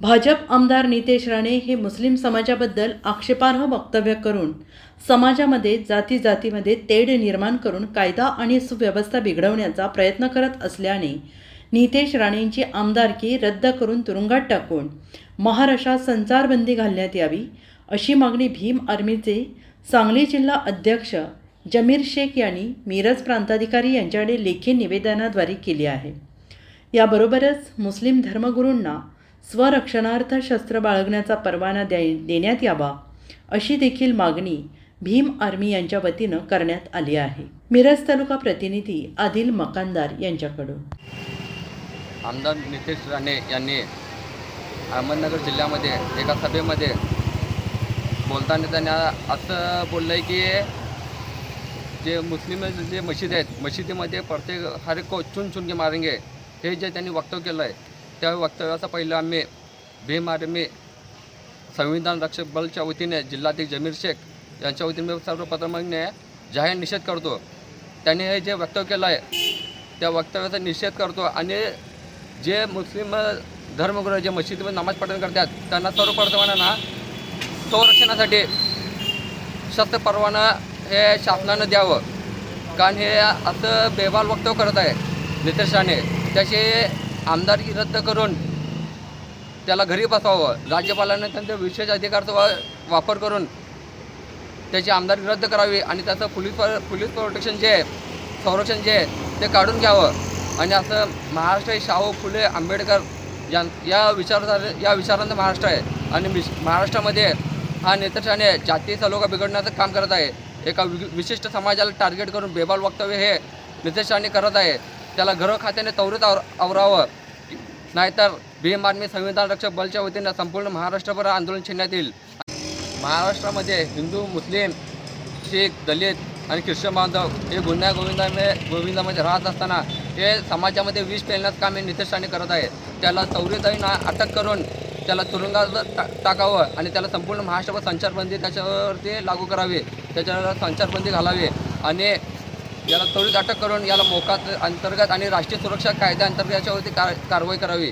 भाजप आमदार नितेश राणे हे मुस्लिम समाजाबद्दल आक्षेपार्ह वक्तव्य करून समाजामध्ये जाती जातीमध्ये तेढ निर्माण करून कायदा आणि सुव्यवस्था बिघडवण्याचा प्रयत्न करत असल्याने नितेश राणेंची आमदारकी रद्द करून तुरुंगात टाकून महाराष्ट्रात संचारबंदी घालण्यात यावी अशी मागणी भीम आर्मीचे सांगली जिल्हा अध्यक्ष जमीर शेख यांनी मिरज प्रांताधिकारी यांच्याकडे लेखी निवेदनाद्वारे केली आहे. याबरोबरच मुस्लिम धर्मगुरूंना स्वरक्षणार्थ शस्त्र बाळगण्याचा परवाना द्या देण्यात यावा अशी देखील मागणी भीम आर्मी यांच्या वतीनं करण्यात आली आहे. मिरज तालुका प्रतिनिधी आदिल मकानदार यांच्याकडून. आमदार नितेश राणे यांनी अहमदनगर जिल्ह्यामध्ये एका सभेमध्ये बोलताना त्यांना असं बोललं आहे की जे मुस्लिम जे मशीद आहेत मशिदीमध्ये प्रत्येक हर एक को चुन चुन के मारेंगे हे जे त्यांनी वक्तव्य केलं आहे त्या वक्तव्याचा पहिला आम्ही भीम आर्मी संविधान रक्षक बलच्या वतीने जिल्हाध्यक्ष जमीर शेख यांच्या वतीने सर्वप्रथमने जाहीर निषेध करतो. त्यांनी हे जे वक्तव्य केलं आहे त्या वक्तव्याचा निषेध करतो आणि जे मुस्लिम धर्मगुरू जे मशिदीमध्ये नमाज पठण करतात त्यांना सर्वप्रथमांना संरक्षणासाठी शस्त्र परवाना हे शासनानं द्यावं. कारण हे असं बेबाल वक्तव्य करत आहे नितेशाने त्याचे आमदारकी रद्द करून त्याला घरी बसवावं. राज्यपालांना त्यांच्या विशेष अधिकारचा वा वापर करून त्याची आमदारकी रद्द करावी आणि त्याचं पोलीस पोलीस प्रोटेक्शन जे आहे संरक्षण जे आहे ते काढून घ्यावं. आणि असं महाराष्ट्र हे शाहू फुले आंबेडकर या या विचारधारे या विचारांचं महाराष्ट्र आहे. आणि विश महाराष्ट्रामध्ये हा नेतृत्वाने जाती सलोखा बिघडण्याचं काम करत आहे. एका वि विशिष्ट समाजाला टार्गेट करून बेबाल वक्तव्य हे नितेश करत आहे. त्याला घर खात्याने त्वरित आवर आवरावं. नाहीतर भीम आर्मी संविधान रक्षक बलच्या वतीनं संपूर्ण महाराष्ट्रभर आंदोलन छेडण्यात येईल. महाराष्ट्रामध्ये हिंदू मुस्लिम शीख दलित आणि ख्रिश्चन बांधव हे गुन्ह्या गोविंदामध्ये गोविंदामध्ये राहत असताना हे समाजामध्ये विष पेलण्याचं काम हे नितेश राणे करत आहे त्याला चौरीताईनं अटक करून त्याला तुरुंगात टा टाकावं आणि त्याला संपूर्ण महाराष्ट्रभर संचारबंदी त्याच्यावरती लागू करावी. त्याच्यावर संचारबंदी घालावी आणि याला त्वरित अटक करून याला मोकात अंतर्गत आणि राष्ट्रीय सुरक्षा कायद्याअंतर्गत याच्यावरती कार कारवाई करावी.